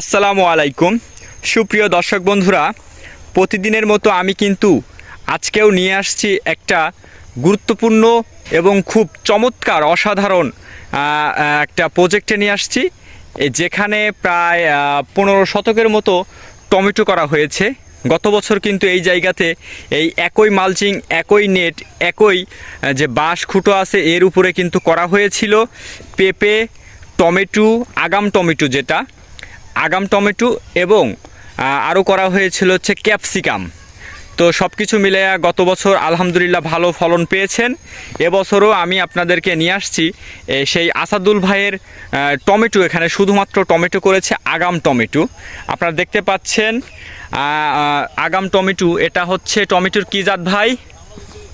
আসসালামু আলাইকুম। সুপ্রিয় দর্শক বন্ধুরা, প্রতিদিনের মতো আমি কিন্তু আজকেও নিয়ে আসছি একটা গুরুত্বপূর্ণ এবং খুব চমৎকার, অসাধারণ একটা প্রজেক্টে নিয়ে আসছি। যেখানে প্রায় পনেরো শতকের মতো টমেটো করা হয়েছে। গত বছর কিন্তু এই জায়গাতে এই একই মালচিং, একই নেট, একই যে বাঁশ খুঁটো আছে, এর উপরে কিন্তু করা হয়েছিল পেঁপে, টমেটো, আগাম টমেটো যেটা। আগাম টমেটো এবং আরও করা হয়েছিল হচ্ছে ক্যাপসিকাম। তো সব কিছু মিলে গত বছর আলহামদুলিল্লাহ ভালো ফলন পেয়েছেন। এবছরও আমি আপনাদেরকে নিয়ে আসছি সেই আসাদুল ভাইয়ের টমেটো এখানে শুধুমাত্র টমেটো করেছে আগাম টমেটো। আপনারা দেখতে পাচ্ছেন আগাম টমেটো, এটা হচ্ছে টমেটোর কি জাত ভাই রেগ্রোয়ান সিটের বারোশো সতেরো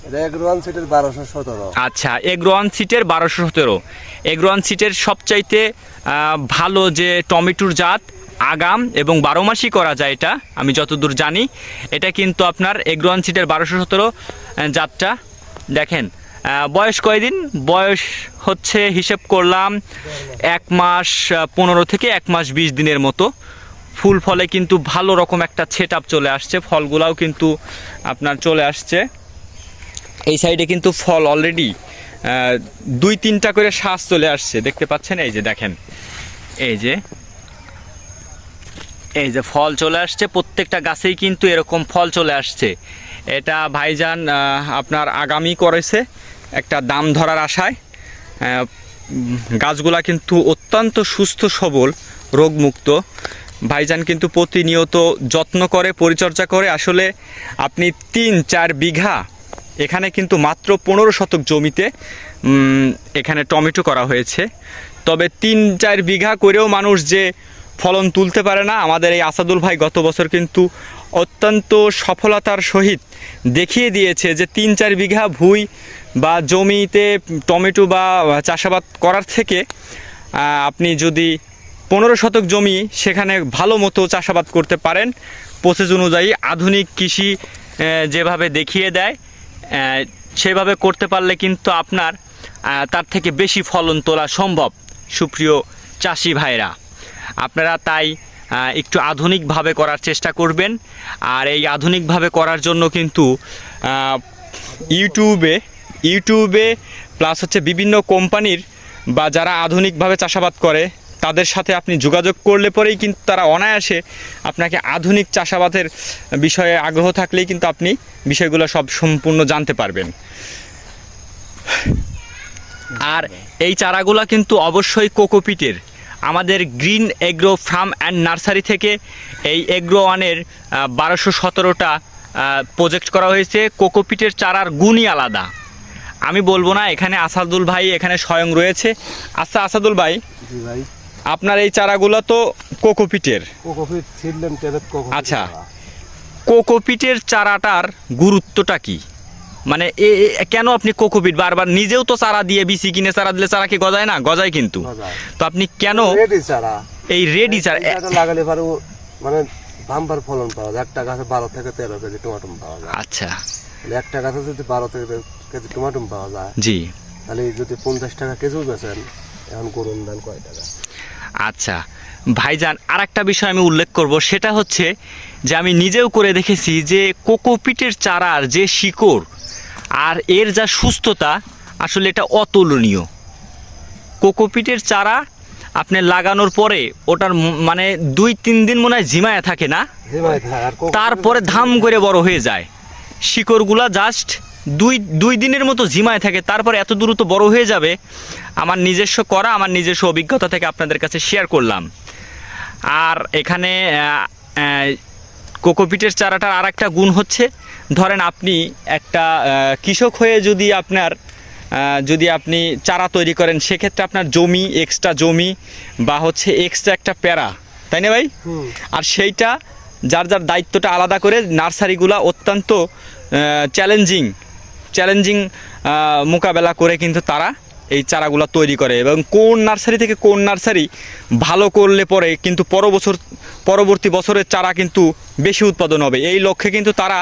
আচ্ছা এগ্রোয়ান সিটের বারোশো সতেরো। এগ্রোয়ান সিটের সবচাইতে ভালো যে টমেটোর জাত, আগাম এবং বারো মাসই করা যায় এটা, আমি যতদূর জানি, এটা কিন্তু আপনার এগ্রোয়ান সিটের বারোশো সতেরো জাতটা। দেখেন বয়স কয়দিন? বয়স হচ্ছে, হিসেব করলাম, এক মাস পনেরো থেকে এক মাস বিশ দিনের মতো। ফুল ফলে কিন্তু ভালো রকম একটা ছেট চলে আসছে, ফলগুলাও কিন্তু আপনার চলে আসছে। এই সাইডে কিন্তু ফল অলরেডি দুই তিনটা করে শ্বাস চলে আসছে। দেখতে পাচ্ছেন? এই যে দেখেন। এই যে। এই যে ফল চলে আসছে। প্রত্যেকটা গাছেই কিন্তু এরকম ফল চলে আসছে। এটা ভাইজান আপনার আগামী করেছে একটা দাম ধরার আশায়। গাছগুলা কিন্তু অত্যন্ত সুস্থ, সবল, রোগমুক্ত। ভাইজান কিন্তু প্রতিনিয়ত যত্ন করে, পরিচর্যা করে। আসলে আপনি তিন, চার বিঘা এখানে কিন্তু মাত্র পনেরো শতক জমিতে এখানে টমেটো করা হয়েছে। তবে তিন চার বিঘা করেও মানুষ যে ফলন তুলতে পারে না, আমাদের এই আসাদুল ভাই গত বছর কিন্তু অত্যন্ত সফলতার সহিত দেখিয়ে দিয়েছে যে তিন চার বিঘা ভুই বা জমিতে টমেটো বা চাষাবাদ করার থেকে আপনি যদি পনেরো শতক জমি সেখানে ভালো মতো চাষাবাদ করতে পারেন, প্রসেস অনুযায়ী আধুনিক কৃষি যেভাবে দেখিয়ে দেয় সেভাবে করতে পারলে কিন্তু আপনার তার থেকে বেশি ফলন তোলা সম্ভব, সুপ্রিয় চাষি ভাইরা। আপনারা তাই একটু আধুনিকভাবে করার চেষ্টা করবেন। আর এই আধুনিকভাবে করার জন্য কিন্তু ইউটিউবে ইউটিউবে প্লাস হচ্ছে বিভিন্ন কোম্পানির বা যারা আধুনিকভাবে চাষাবাদ করে তাদের সাথে আপনি যোগাযোগ করলে পরেই কিন্তু তারা অনায়াসে আপনাকে আধুনিক চাষাবাদের বিষয়ে আগ্রহ থাকলেই কিন্তু আপনি বিষয়গুলো সব সম্পূর্ণ জানতে পারবেন। আর এই চারাগুলো কিন্তু অবশ্যই কোকোপিটের। আমাদের green agro farm and nursery থেকে এই এগ্রো ওয়ানের বারোশো সতেরোটা প্রজেক্ট করা হয়েছে। কোকোপিটের চারার গুণই আলাদা। আমি বলব না, এখানে আসাদুল ভাই এখানে স্বয়ং রয়েছে। আচ্ছা আসাদুল ভাই। ভাই। আপনার এই চারাগুলো তো কোকোপিটের কোকোপিট আচ্ছা। কোকোপিটের চারাটার গুরুত্বটা কি? মানে এ- কেন আপনি কোকোপিট বারবার নিজেও তো চারা দিয়ে বিসি কিনে চারা দিলে চারা কি গজায় না? গজায় কিন্তু। তো আপনি কেন চারা। এই রেডি চারা লাগালে পারে মানে বাম্পার ফলন পাওয়া যায়। একটা গাছে বারো থেকে তেরো কেজি টমাটো পাওয়া যায়। আচ্ছা। একটা গাছে যদি বারো থেকে কেজি টমাটো পাওয়া যায় জি। তাহলে যদি পঞ্চাশ টাকা কেজিও বেছেন এখন করুন দেন কয় টাকা? আচ্ছা ভাইজান আর একটা বিষয় আমি উল্লেখ করব সেটা হচ্ছে যে আমি নিজেও করে দেখেছি যে কোকোপিটের চারার যে শিকড় আর এর যা সুস্থতা আসলে এটা অতুলনীয়। কোকোপিটের চারা আপনি লাগানোর পরে ওটার মানে দুই তিন দিন মনে হয় ঝিমায় থাকে না? তারপরে ধাম করে বড় হয়ে যায়। শিকড়গুলা জাস্ট দুই দুই দিনের মতো ঝিমায় থাকে তারপর এত দ্রুত বড় হয়ে যাবে আমার নিজস্ব করা আমার নিজস্ব অভিজ্ঞতা থেকে আপনাদের কাছে শেয়ার করলাম। আর এখানে কোকোপিটের চারাটার আর একটা গুণ হচ্ছে ধরেন আপনি একটা কৃষক হয়ে যদি আপনার যদি আপনি চারা তৈরি করেন সেক্ষেত্রে আপনার জমি এক্সট্রা জমি বা হচ্ছে এক্সট্রা একটা প্যারা তাই না ভাই? আর সেইটা যার যার দায়িত্বটা আলাদা করে নার্সারিগুলা অত্যন্ত চ্যালেঞ্জিং চ্যালেঞ্জিং মোকাবেলা করে কিন্তু তারা এই চারাগুলা তৈরি করে এবং কোন নার্সারি থেকে কোন নার্সারি ভালো করলে পরে কিন্তু পর বছর পরবর্তী বছরের চারা কিন্তু বেশি উৎপাদন হবে। এই লক্ষ্যে কিন্তু তারা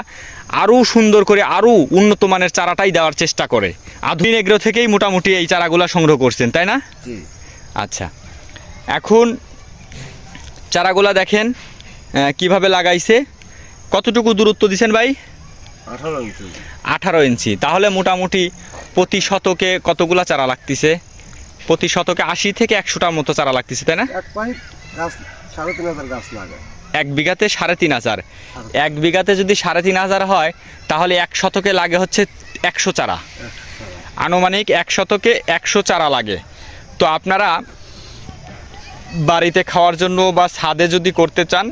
আরও সুন্দর করে আরও উন্নত মানের চারাটাই দেওয়ার চেষ্টা করে। আধুনিক এগ্রো থেকেই মোটামুটি এই চারাগুলো সংগ্রহ করছেন তাই না? আচ্ছা। এখন চারাগুলা দেখেন কীভাবে লাগাইছে? কতটুকু দূরত্ব দিছেন ভাই? আঠারো আঠারো ইঞ্চি। তাহলে মোটামুটি প্রতি শতকে কতগুলা চারা লাগতেছে? প্রতি শতকে আশি থেকে একশোটার মতো চারা লাগতেছে তাই না? এক বিঘাতে সাড়ে তিন হাজার। এক বিঘাতে যদি সাড়ে তিন হাজার হয় তাহলে এক শতকে লাগে হচ্ছে একশো চারা। আনুমানিক এক শতকে একশো চারা লাগে। তো আপনারা বাড়িতে খাওয়ার জন্য বা ছাদে যদি করতে চান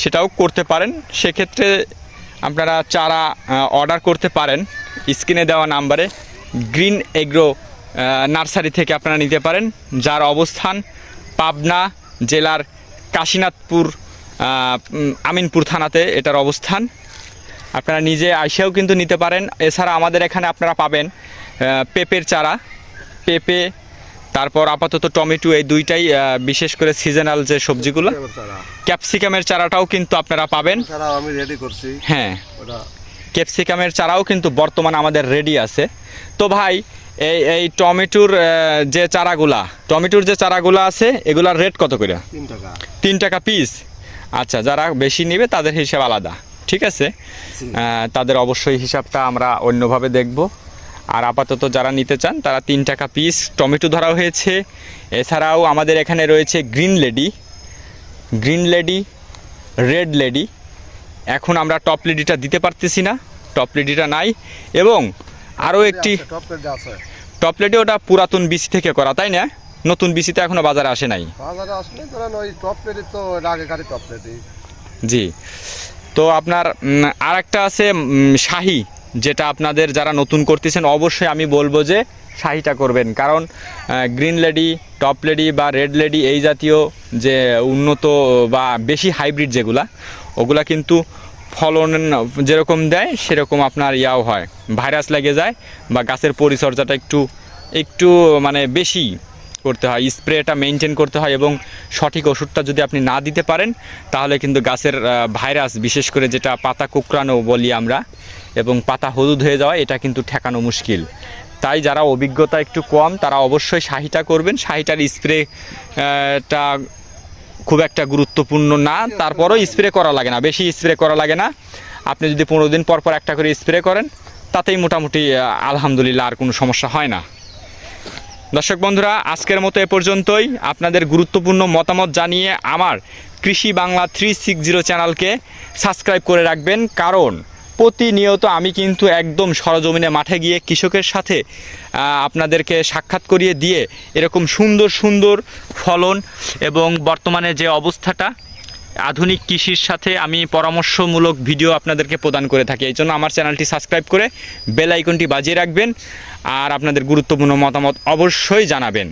সেটাও করতে পারেন। সেক্ষেত্রে আপনারা চারা অর্ডার করতে পারেন। স্ক্রিনে দেওয়া নাম্বারে গ্রিন এগ্রো নার্সারি থেকে আপনারা নিতে পারেন। যার অবস্থান পাবনা জেলার কাশীনাথপুর আমিনপুর থানাতে এটার অবস্থান। আপনারা নিজে আইসেও কিন্তু নিতে পারেন। এছাড়া আমাদের এখানে আপনারা পাবেন পেঁপের চারা। পেঁপে তারপর আপাতত টমেটো এই দুইটাই বিশেষ করে সিজনাল যে সবজিগুলো ক্যাপসিকামের চারাটাও কিন্তু আপনারা পাবেন। আমি রেডি করছি। হ্যাঁ। ক্যাপসিকামের চারাও কিন্তু বর্তমানে আমাদের রেডি আছে। তো ভাই এই এই টমেটোর যে চারাগুলা টমেটোর যে চারাগুলা আছে এগুলার রেট কত করে? তিন টাকা। পিস আচ্ছা যারা বেশি নেবে তাদের হিসাব আলাদা ঠিক আছে? তাদের অবশ্যই হিসাবটা আমরা অন্যভাবে দেখব। আর আপাতত যারা নিতে চান তারা তিন টাকা পিস টমেটো ধরা হয়েছে। এছাড়াও আমাদের এখানে রয়েছে green lady green lady red lady এখন আমরা টপ লেডিটা দিতে পারতেছি না টপ লেডিটা নাই। এবং আরও একটি টপ লেডি ওটা পুরাতন বিসি থেকে করা তাই না? নতুন বিসিতে এখনও বাজারে আসে নাই। জি। তো আপনার আর একটা আছে শাহি। যেটা আপনাদের যারা নতুন করতেছেন, অবশ্যই আমি বলব যে শাহিটা করবেন। কারণ গ্রিন লেডি টপ লেডি বা রেড লেডি এই জাতীয় যে উন্নত বা বেশি হাইব্রিড যেগুলা, ওগুলা কিন্তু ফলন যেরকম দেয়, সেরকম আপনার ইয়াও হয়। ভাইরাস লেগে যায় বা গাছের পরিচর্যাটা একটু একটু মানে বেশি করতে হয় স্প্রেটা মেনটেন করতে হয় এবং সঠিক ওষুধটা যদি আপনি না দিতে পারেন, তাহলে কিন্তু গাছের ভাইরাস বিশেষ করে যেটা পাতা কুকরানো বলি আমরা এবং পাতা হলুদ হয়ে যাওয়া, এটা কিন্তু ঠেকানো মুশকিল। তাই যারা অভিজ্ঞতা একটু কম, তারা অবশ্যই শাহিটা করবেন। শাহিটার স্প্রে টা খুব একটা গুরুত্বপূর্ণ না। তারপরও স্প্রে করা লাগে না। বেশি স্প্রে করা লাগে না। আপনি যদি পনেরো দিন পর পর একটা করে স্প্রে করেন, তাতেই মোটামুটি আলহামদুলিল্লাহ আর কোনো সমস্যা হয় না। দর্শক বন্ধুরা, আজকের মতো এ পর্যন্তই। আপনাদের গুরুত্বপূর্ণ মতামত জানিয়ে আমার Krishi Bangla three six zero চ্যানেলকে সাবস্ক্রাইব করে রাখবেন। কারণ প্রতিনিয়ত আমি কিন্তু একদম সরজমিনে মাঠে গিয়ে কৃষকের সাথে আপনাদেরকে সাক্ষাৎ করিয়ে দিয়ে এরকম সুন্দর সুন্দর ফলন এবং বর্তমানে যে অবস্থাটা, আধুনিক কৃষির সাথে আমি পরামর্শমূলক ভিডিও আপনাদেরকে প্রদান করে থাকি। এই জন্য আমার চ্যানেলটি সাবস্ক্রাইব করে বেল আইকনটি বাজিয়ে রাখবেন আর আপনাদের গুরুত্বপূর্ণ মতামত অবশ্যই জানাবেন।